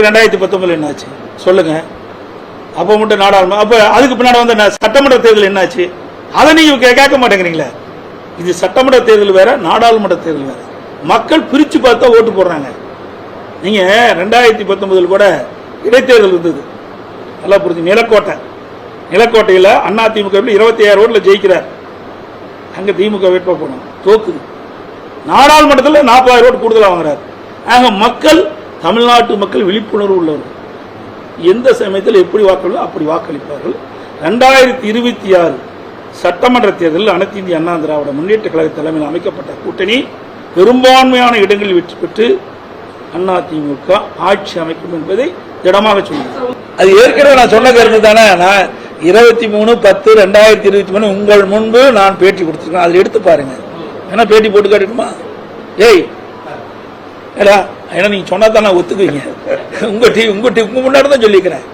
ரெண்டாயிரத்தி பத்தொன்பதுல என்னாச்சு? சொல்லுங்க. அப்போ மட்டும் நாடாளுமன்ற அப்ப அதுக்கு பின்னாடி வந்த சட்டமன்ற தேர்தல் என்னாச்சு? அதை நீங்கள் கேட்க மாட்டேங்கிறீங்களே. இது சட்டமன்ற தேர்தல் வேற நாடாளுமன்ற தேர்தல் வேற. மக்கள் பிரிச்சு பார்த்தா ஓட்டு போடுறாங்க. நீங்க ரெண்டாயிரத்தி பத்தொன்பதுல கூட இடைத்தேர்தல் இருந்தது. நல்லா புரிஞ்சு நிலக்கோட்டை. நிலக்கோட்டையில் அண்ணா திமுக இருபத்தி ஆயிரம் ஓட்டில் ஜெயிக்கிறார். அங்க திமுக வேட்பாளர் போனோம். தோக்குது. நாடாளுமன்றத்தில் நாற்பதாயிரம் ஓட்டு கூடுதலாக வாங்குறாரு. ஆக மக்கள் தமிழ்நாட்டு மக்கள் விழிப்புணர்வு உள்ளவர்கள் எந்த சமயத்தில் எப்படி வாக்களோ அப்படி வாக்களிப்பார்கள். ரெண்டாயிரத்தி இருபத்தி ஆறு சட்டமன்ற தேர்தலில் அனைத்து இந்திய அண்ணா திராவிட முன்னேற்ற கழக தலைமையில் அமைக்கப்பட்ட கூட்டணி பெரும்பான்மையான இடங்களில் வெற்றி பெற்று அதிமுக ஆட்சி அமைக்கும் என்பதை திடமாக சொல்லுங்கள் அது ஏற்கனவே நான் சொன்ன கருத்து தானே. நான் இருபத்தி மூணு பத்து ரெண்டாயிரத்தி இருபத்தி மூணு உங்கள் முன்பு நான் பேட்டி கொடுத்துருக்கேன். அதில் எடுத்து பாருங்க. ஏன்னா பேட்டி போட்டு காட்டணுமா ஏய் ஏடா ஏன்னா நீங்க சொன்னா தான் நான் ஒத்துக்குவீங்க. உங்க டீ உங்க டீ உங்க முன்னாடி தான் சொல்லிக்கிறேன்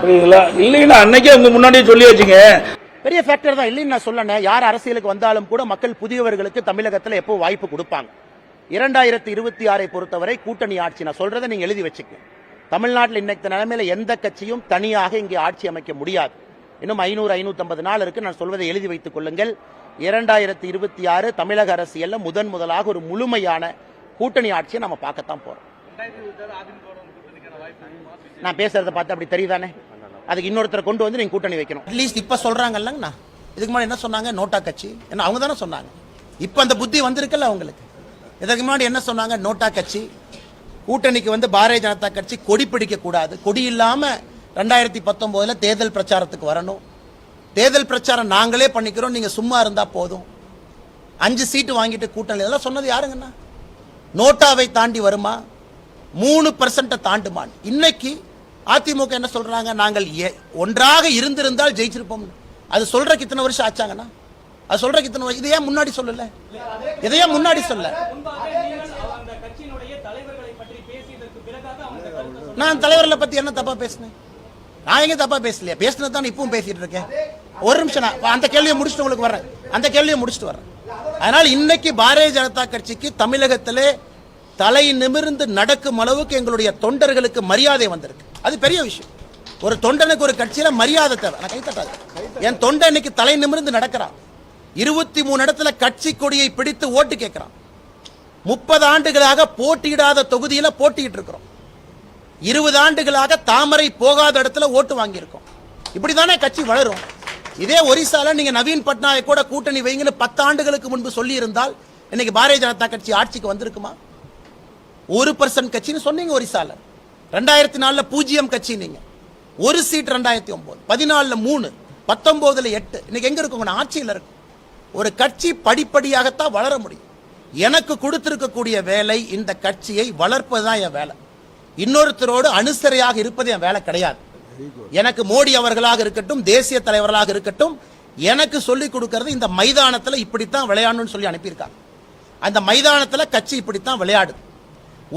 புரியுதுங்களா? இல்லைன்னா அன்னைக்கே உங்க முன்னாடியே சொல்லியாச்சுங்க. பெரிய ஃபேக்டர் தான். இல்லைன்னு நான் சொல்லணும் யார் அரசியலுக்கு வந்தாலும் கூட மக்கள் புதியவர்களுக்கு தமிழகத்தில் எப்போ வாய்ப்பு கொடுப்பாங்க. இரண்டாயிரத்தி இருபத்தி ஆறை பொறுத்தவரை கூட்டணி ஆட்சி நான் சொல்றதை நீங்க எழுதி வச்சுக்க தமிழ்நாட்டில் இன்னைக்கு நிலைமையில எந்த கட்சியும் தனியாக இங்கே ஆட்சி அமைக்க முடியாது. இன்னும் ஐநூறு ஐநூத்தி நாள் இருக்கு. நான் சொல்வதை எழுதி வைத்துக் கொள்ளுங்கள். இரண்டாயிரத்தி இருபத்தி ஆறு தமிழக அரசியல்ல முதன் முதலாக ஒரு முழுமையான கூட்டணி ஆட்சியை நம்ம பார்க்கத்தான் போறோம். நான் பேசுறத பார்த்து அப்படி தெரியுதானே? அதுக்கு இன்னொருத்தரை கொண்டு வந்து நீங்கள் கூட்டணி வைக்கணும். அட்லீஸ்ட் இப்போ சொல்கிறாங்கல்லங்கண்ணா இதுக்கு முன்னாடி என்ன சொன்னாங்க? நோட்டா கட்சி. என்ன அவங்க தானே சொன்னாங்க. இப்போ அந்த புத்தி வந்திருக்குல்ல அவங்களுக்கு. இதுக்கு முன்னாடி என்ன சொன்னாங்க? நோட்டா கட்சி. கூட்டணிக்கு வந்து பாரதிய ஜனதா கட்சி கொடி பிடிக்க கூடாது. கொடி இல்லாமல் ரெண்டாயிரத்தி பத்தொம்போதில் தேர்தல் பிரச்சாரத்துக்கு வரணும். தேர்தல் பிரச்சாரம் நாங்களே பண்ணிக்கிறோம். நீங்கள் சும்மா இருந்தால் போதும். அஞ்சு சீட்டு வாங்கிட்டு கூட்டணி இதெல்லாம் சொன்னது யாருங்கண்ணா? நோட்டாவை தாண்டி வருமா? மூணு பர்சன்ட்டை தாண்டுமா இன்னைக்கு அதிமுக என்ன சொல்றாங்க? நாங்கள் ஒன்றாக இருந்திருந்தால் ஜெயிச்சிருப்போம். அது சொல்றதுக்கு இத்தனை வருஷம் ஆச்சாங்கண்ணா அது சொல்றதுக்கு இத்தனை வருஷம் இதையே முன்னாடி சொல்லல? இதையே முன்னாடி சொல்ல நான் தலைவர்களை பத்தி என்ன தப்பா பேசினேன்? நான் எங்க தப்பா பேசலையா? பேசினது தான் இப்பவும் பேசிட்டு இருக்கேன். ஒரு நிமிஷம் நான் அந்த கேள்வியை முடிச்சுட்டு உங்களுக்கு வர்றேன். அந்த கேள்வியை முடிச்சுட்டு வர்றேன். அதனால இன்னைக்கு பாரதிய ஜனதா கட்சிக்கு தமிழகத்திலே தலை நிமிர்ந்து நடக்கும் அளவுக்கு எங்களுடைய தொண்டர்களுக்கு மரியாதை வந்திருக்கு. அது பெரிய விஷயம். ஒரு தொண்டனுக்கு ஒரு கட்சியில மரியாதை தேவை. நான் கைத்தட்டாது என் தொண்டன் இன்னைக்கு தலை நிமிர்ந்து நடக்கிறான். இருபத்தி மூணு இடத்துல கட்சி கொடியை பிடித்து ஓட்டு கேட்கிறான். முப்பது ஆண்டுகளாக போட்டியிடாத தொகுதியில போட்டியிட்டு இருக்கிறோம். இருபது ஆண்டுகளாக தாமரை போகாத இடத்துல ஓட்டு வாங்கியிருக்கோம். இப்படிதானே கட்சி வளரும். இதே ஒரிசால நீங்க நவீன் பட்நாயக் கூட கூட்டணி வைங்கன்னு பத்து ஆண்டுகளுக்கு முன்பு சொல்லி இருந்தால் இன்னைக்கு பாரதிய ஜனதா கட்சி ஆட்சிக்கு வந்திருக்குமா? ஒரு பர்சன்ட் கட்சின்னு சொன்னீங்க ஒரிசால ரெண்டாயிரத்தி நாலுல பூஜ்ஜியம் கட்சி நீங்க. ஒரு சீட் ரெண்டாயிரத்தி ஒன்பது பதினாலில் மூணு. பத்தொம்போதில் எட்டு. இன்னைக்கு எங்க இருக்கும்? ஆட்சியில் இருக்கும். ஒரு கட்சி படிப்படியாகத்தான் வளர முடியும். எனக்கு கொடுத்திருக்கக்கூடிய வேலை இந்த கட்சியை வளர்ப்பது தான் என் வேலை. இன்னொருத்தரோடு அனுசரையாக இருப்பது என் வேலை கிடையாது. எனக்கு மோடி அவர்களாக இருக்கட்டும் தேசிய தலைவர்களாக இருக்கட்டும் எனக்கு சொல்லிக் கொடுக்கறது இந்த மைதானத்தில் இப்படித்தான் விளையாடணும்னு சொல்லி அனுப்பியிருக்காங்க. அந்த மைதானத்தில் கட்சி இப்படித்தான் விளையாடுது.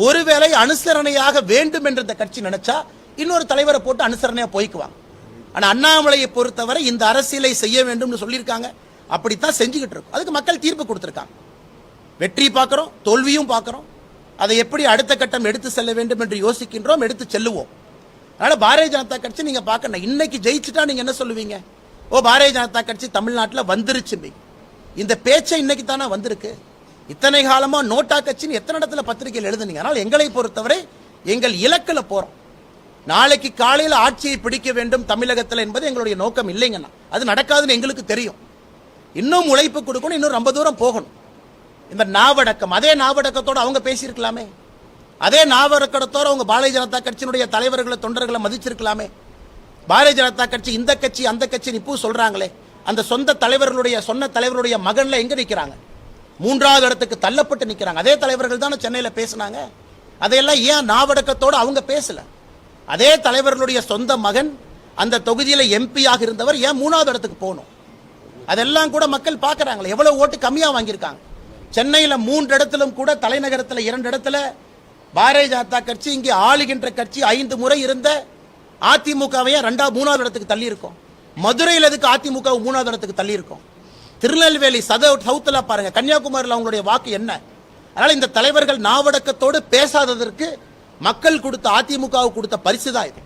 ஒருவேளை அனுசரணையாக வேண்டும் என்று இந்த கட்சி நினைச்சா இன்னொரு தலைவரை போட்டு அனுசரணையாக போய்க்குவாங்க ஆனால் அண்ணாமலையை பொறுத்தவரை இந்த அரசியலை செய்ய வேண்டும்னு சொல்லியிருக்காங்க. அப்படித்தான் செஞ்சுக்கிட்டு இருக்கும். அதுக்கு மக்கள் தீர்ப்பு கொடுத்துருக்காங்க. வெற்றி பார்க்குறோம் தோல்வியும் பார்க்குறோம். அதை எப்படி அடுத்த கட்டம் எடுத்து செல்ல வேண்டும் என்று யோசிக்கின்றோம் எடுத்து செல்லுவோம். அதனால் பாரதிய ஜனதா கட்சி நீங்கள் பார்க்கணும். இன்னைக்கு ஜெயிச்சுட்டா நீங்கள் என்ன சொல்லுவீங்க? ஓ பாரதிய ஜனதா கட்சி தமிழ்நாட்டில் வந்துருச்சு இந்த பேச்சை இன்னைக்கு தானே வந்திருக்கு? இத்தனை காலமாக நோட்டா கட்சின்னு எத்தனை இடத்துல பத்திரிகையில் எழுதுனீங்க? அதனால எங்களை பொறுத்தவரை எங்கள் இலக்கில் போகிறோம் நாளைக்கு காலையில் ஆட்சியை பிடிக்க வேண்டும் தமிழகத்தில் என்பது எங்களுடைய நோக்கம் இல்லைங்கண்ணா. அது நடக்காதுன்னு எங்களுக்கு தெரியும். இன்னும் உழைப்பு கொடுக்கணும் இன்னும் ரொம்ப தூரம் போகணும். இந்த நாவடக்கம் அதே நாவடக்கத்தோட அவங்க பேசியிருக்கலாமே. அதே நாவடக்கத்தோடு அவங்க பாரதிய ஜனதா கட்சியினுடைய தலைவர்களை தொண்டர்களை மதிச்சிருக்கலாமே. பாரதிய ஜனதா கட்சி இந்த கட்சி அந்த கட்சி இப்போ சொல்கிறாங்களே அந்த சொந்த தலைவர்களுடைய சொன்ன தலைவருடைய மகனில் எங்கே நிற்கிறாங்க மூன்றாவது இடத்துக்கு தள்ளப்பட்டு நிற்கிறாங்க அதே தலைவர்கள் தானே சென்னையில் பேசினாங்க. அதையெல்லாம் ஏன் நாவடக்கத்தோடு அவங்க பேசல? அதே தலைவர்களுடைய சொந்த மகன் அந்த தொகுதியில் எம்பியாக இருந்தவர் ஏன் மூணாவது இடத்துக்கு போகணும்? அதெல்லாம் கூட மக்கள் பார்க்கறாங்களே. எவ்வளோ ஓட்டு கம்மியாக வாங்கியிருக்காங்க. சென்னையில் மூன்று இடத்திலும் கூட தலைநகரத்தில் இரண்டு இடத்துல பாரதிய ஜனதா கட்சி இங்கே ஆளுகின்ற கட்சி ஐந்து முறை இருந்த அதிமுகவையே ரெண்டா மூணாவது இடத்துக்கு தள்ளி இருக்கும் மதுரையில் எதுக்கு அதிமுக மூணாவது இடத்துக்கு தள்ளி இருக்கும் திருநெல்வேலி சத சவுத்துல பாருங்க கன்னியாகுமரியில் அவங்களுடைய வாக்கு என்ன? அதனால இந்த தலைவர்கள் நாவடக்கத்தோடு பேசாததற்கு மக்கள் கொடுத்த அதிமுகவுக்கு கொடுத்த பரிசு தான் இது.